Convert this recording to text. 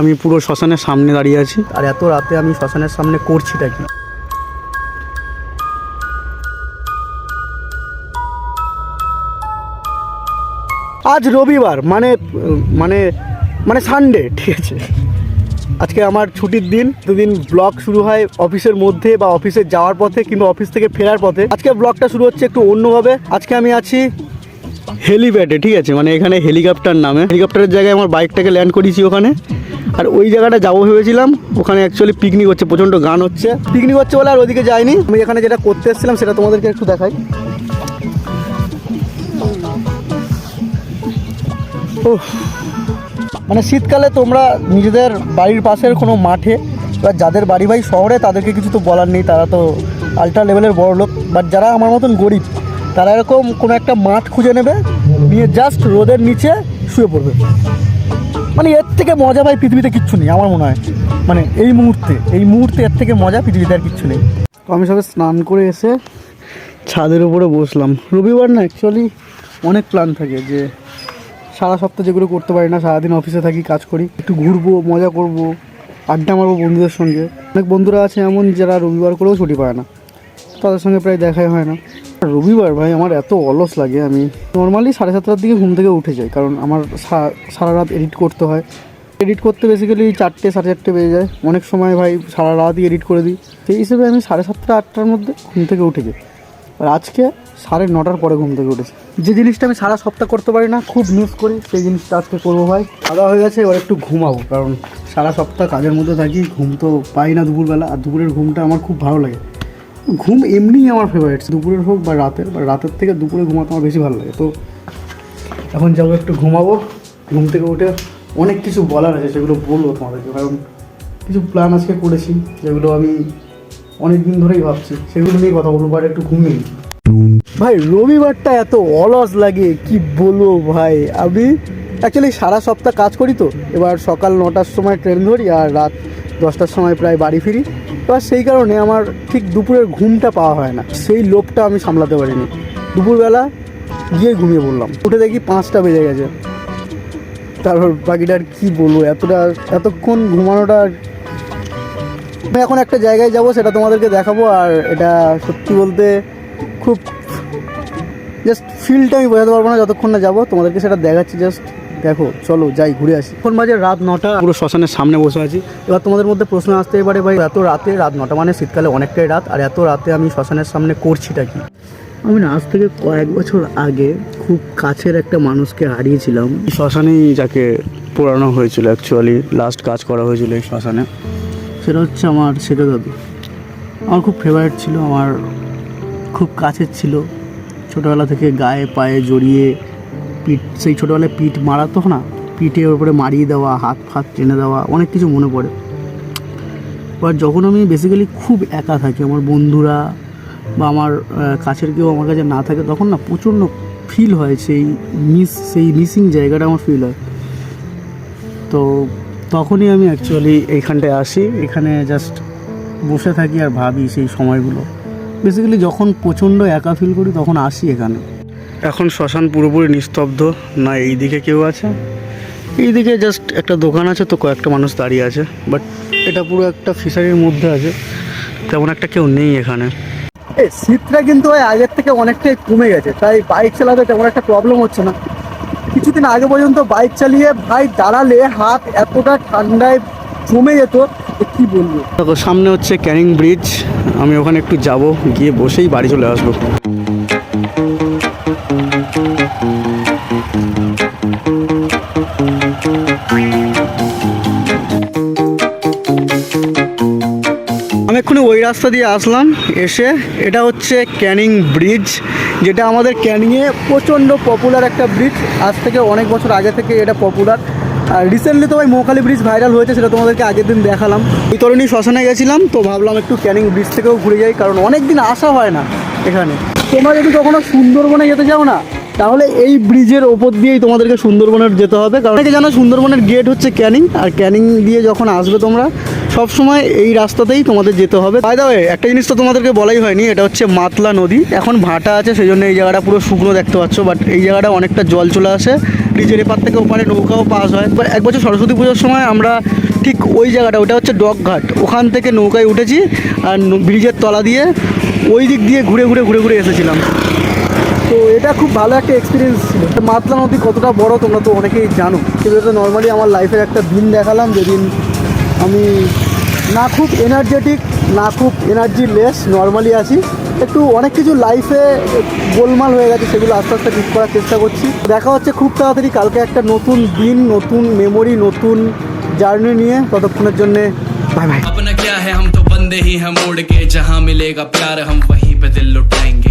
আমি পুরো শ্মশানের সামনে দাঁড়িয়ে আছি। আর এত রাতে আমি শ্মশানের সামনে করছিটা কি? আজ রবিবার মানে মানে মানে সানডে ঠিক আছে। আজকে আমার ছুটির দিন, দুদিন ব্লগ শুরু হয় অফিসের মধ্যে বা অফিসে যাওয়ার পথে কিংবা অফিস থেকে ফেরার পথে। আজকে ব্লগটা শুরু হচ্ছে একটু অন্যভাবে। আজকে আমি আছি হেলিপ্যাডে, ঠিক আছে মানে এখানে হেলিকপ্টার নামে। হেলিকপ্টারের জায়গায় আমার বাইকটাকে ল্যান্ড করিয়েছি ওখানে। আর ওই জায়গাটা যাব ভেবেছিলাম। ওখানে অ্যাকচুয়ালি পিকনিক হচ্ছে প্রচণ্ড গান হচ্ছে। পিকনিক হচ্ছে বলে আর ওদিকে যাইনি। আমি এখানে যেটা করতে এসেছিলাম সেটা তোমাদেরকে একটু দেখাই। উফ, মানে শীতকালে তোমরা নিজেদের বাড়ির পাশের কোনো মাঠে বা যাদের বাড়ি ভাই শহরে তাদেরকে কিছু তো বলার নেই। তারা তো আল্ট্রা লেভেলের বড় লোক। বাট যারা আমার মতন গরিব তারা এরকম কোনো একটা মাঠ খুঁজে নেবে নিয়ে জাস্ট রোদের নিচে শুয়ে পড়বে। মানে এর থেকে মজা ভাই পৃথিবীতে কিচ্ছু নেই, আমার মনে হয়। মানে এই মুহূর্তে এই মুহূর্তে এর থেকে মজা পৃথিবীতে আর কিচ্ছু নেই। তো আমি সবে স্নান করে এসে ছাদের উপরে বসলাম। রবিবার না অ্যাকচুয়ালি অনেক প্ল্যান থাকে যে সারা সপ্তাহ যেগুলো করতে পারি না, সারাদিন অফিসে থাকি, কাজ করি, একটু ঘুরবো, মজা করব, আড্ডা মারবো বন্ধুদের সঙ্গে। অনেক বন্ধুরা আছে এমন যারা রবিবার করেও ছুটি পায় না। তাদের সঙ্গে প্রায় দেখাই হয় না। রবিবার ভাই, আমার এত অলস লাগে, আমি নর্মালি সাড়ে সাতটার দিকে ঘুম থেকে উঠে যাই, কারণ আমার সারা রাত এডিট করতে হয়। এডিট করতে বেসিক্যালি চারটে, সাড়ে চারটে বেজে যায়। অনেক সময় ভাই, সারা রাতই এডিট করে দিই। সেই হিসেবে আমি সাড়ে সাতটা, আটটার মধ্যে ঘুম থেকে উঠে যাই। আর আজকে সাড়ে নটার পরে ঘুম থেকে উঠেছি। যে জিনিসটা আমি সারা সপ্তাহ করতে পারি না, খুব মিস করি, সেই জিনিসটা আজকে করব ভাই। খাওয়া হয়ে গেছে, এবার একটু ঘুমাবো, কারণ সারা সপ্তাহ কাজের মধ্যে থাকি, ঘুম তো পাই না দুপুরবেলা, আর দুপুরের ঘুমটা আমার খুব ভালো লাগে। ঘুম এমনিই আমার ফেভারিট দুপুরের হোক বা রাতের বা রাতের থেকে দুপুরে ঘুমাতে আমার বেশি ভালো লাগে তো এখন যাব একটু ঘুমাবো, ঘুম থেকে উঠে অনেক কিছু বলার আছে সেগুলো বলব তোমাদেরকে, কারণ কিছু প্ল্যান আজকে করেছি, যেগুলো আমি অনেক দিন ধরেই ভাবছি, সেগুলো নিয়ে কথা বলব আর একটু ঘুমিয়ে। ভাই, রবিবারটা এত অলস লাগে, কি বলব ভাই আমি অ্যাকচুয়ালি সারা সপ্তাহ কাজ করি তো, এবার সকাল নটার সময় ট্রেন ধরি আর রাত দশটার সময় প্রায় বাড়ি ফিরি। এবার সেই কারণে আমার ঠিক দুপুরের ঘুমটা পাওয়া হয় না। সেই লোভটা আমি সামলাতে পারিনি। দুপুরবেলা গিয়ে ঘুমিয়ে পড়লাম। উঠে দেখি পাঁচটা বেজে গেছে। তারপর বাকিটা আর কী বলব? এতটা, এতক্ষণ ঘুমানোটা আমি এখন একটা জায়গায় যাব, সেটা তোমাদেরকে দেখাবো। আর এটা সত্যি বলতে খুব জাস্ট ফিলটা আমি বোঝাতে পারব না যতক্ষণ না যাব। তোমাদেরকে সেটা দেখাচ্ছি জাস্ট দেখো চলো যাই ঘুরে আসি। এখন বাজে রাত নটা পুরো শ্মশানের সামনে বসে আছি। এবার তোমাদের মধ্যে প্রশ্ন আসতেই পারে ভাই এত রাতে রাত নটা মানে শীতকালে অনেকটাই রাত আর এত রাতে আমি শ্মশানের সামনে করছিটা কি? আমি না আজ থেকে কয়েক বছর আগে খুব কাছের একটা মানুষকে হারিয়েছিলাম। শ্মশানেই যাকে পোড়ানো হয়েছিল অ্যাকচুয়ালি লাস্ট কাজ করা হয়েছিল এই শ্মশানে। সেটা হচ্ছে আমার সেটা দাদু। আমার খুব ফেভারিট ছিল আমার খুব কাছের ছিল। ছোটোবেলা থেকে গায়ে পায়ে জড়িয়ে পিঠ, সেই ছোটোবেলায় পিঠ মারাতো না, পিঠের ওপরে মারিয়ে দেওয়া, হাত ফাত টেনে দেওয়া, অনেক কিছু মনে পড়ে। এবার যখন আমি বেসিক্যালি খুব একা থাকি, আমার বন্ধুরা বা আমার কাছের কেউ আমার কাছে না থাকে, তখন না প্রচণ্ড ফিল হয় সেই মিস সেই মিসিং জায়গাটা আমার ফিল হয়। তো তখনই আমি অ্যাকচুয়ালি এইখানটায় আসি, এখানে জাস্ট বসে থাকি আর ভাবি সেই সময়গুলো। বেসিক্যালি যখন প্রচণ্ড একা ফিল করি, তখন আসি এখানে। এখন শ্মশান পুরোপুরি নিস্তব্ধ না এই দিকে কেউ আছে? এইদিকে জাস্ট একটা দোকান আছে তো কয়েকটা মানুষ দাঁড়িয়ে আছে বাট এটা পুরো একটা ফিশারির মধ্যে আছে তেমন একটা কেউ নেই এখানে। এই শীতটা কিন্তু আগের থেকে অনেকটাই কমে গেছে তাই বাইক চালাতে তেমন একটা প্রবলেম হচ্ছে না। কিছুদিন আগে পর্যন্ত বাইক চালিয়ে ভাই দাঁড়ালে হাত এতটা ঠান্ডায় জমে যেত কি বলব? দেখো সামনে হচ্ছে ক্যানিং ব্রিজ আমি ওখানে একটু যাব গিয়ে বসেই বাড়ি চলে আসব। রাস্তা দিয়ে আসলাম, এসে এটা হচ্ছে ক্যানিং ব্রিজ, যেটা আমাদের ক্যানিংয়ে প্রচণ্ড পপুলার একটা ব্রিজ। আজ থেকে অনেক বছর আগে থেকে এটা পপুলার আর রিসেন্টলি তো ওই মৌখালি ব্রিজ ভাইরাল হয়েছে, সেটা তোমাদেরকে আগের দিন দেখালাম। এই তরুণী শ্মশানে গেছিলাম, তো ভাবলাম একটু ক্যানিং ব্রিজ থেকেও ঘুরে যাই, কারণ অনেক দিন আসা হয় না এখানে। তোমরা যদি কখনো সুন্দরবনে যেতে চাও না, তাহলে এই ব্রিজের ওপর দিয়েই তোমাদেরকে সুন্দরবনের যেতে হবে। কারণ জানো, সুন্দরবনের গেট হচ্ছে ক্যানিং, আর ক্যানিং দিয়ে যখন আসবে তোমরা সব সময় এই রাস্তাতেই তোমাদের যেতে হবে। বাই একটা জিনিস তো তোমাদেরকে বলাই হয়নি, এটা হচ্ছে মাতলা নদী। এখন ভাটা আছে সেই জন্য এই জায়গাটা পুরো শুকনো দেখতে পাচ্ছ বাট এই জায়গাটা অনেকটা জল চলে আসে। ব্রিজের এপার থেকে ওপারে নৌকাও পাস হয়। এক বছর সরস্বতী পুজোর সময় আমরা ঠিক ওই জায়গাটা, ওটা হচ্ছে ডকঘাট ওখান থেকে নৌকায় উঠেছি আর ব্রিজের তলা দিয়ে ওই দিক দিয়ে ঘুরে ঘুরে ঘুরে ঘুরে এসেছিলাম। তো এটা খুব ভালো একটা এক্সপিরিয়েন্স ছিল। মাতলা নদী কতটা বড় তোমরা তো অনেকেই জানো। কিন্তু তো নর্মালি আমার লাইফের একটা দিন দেখালাম, যেদিন আমি না খুব এনার্জেটিক না খুব এনার্জি লেস নর্মালি আছি একটু অনেক কিছু লাইফে গোলমাল হয়ে গেছে সেগুলো আস্তে আস্তে ঠিক করার চেষ্টা করছি দেখা হচ্ছে খুব তাড়াতাড়ি কালকে একটা নতুন দিন নতুন মেমোরি নতুন জার্নি নিয়ে ততক্ষণের জন্যে বাই বাই अपना क्या है हम तो बंदे ही हम उड़ के जहाँ मिलेगा प्यार हम वहीं पे दिल लुटाएंगे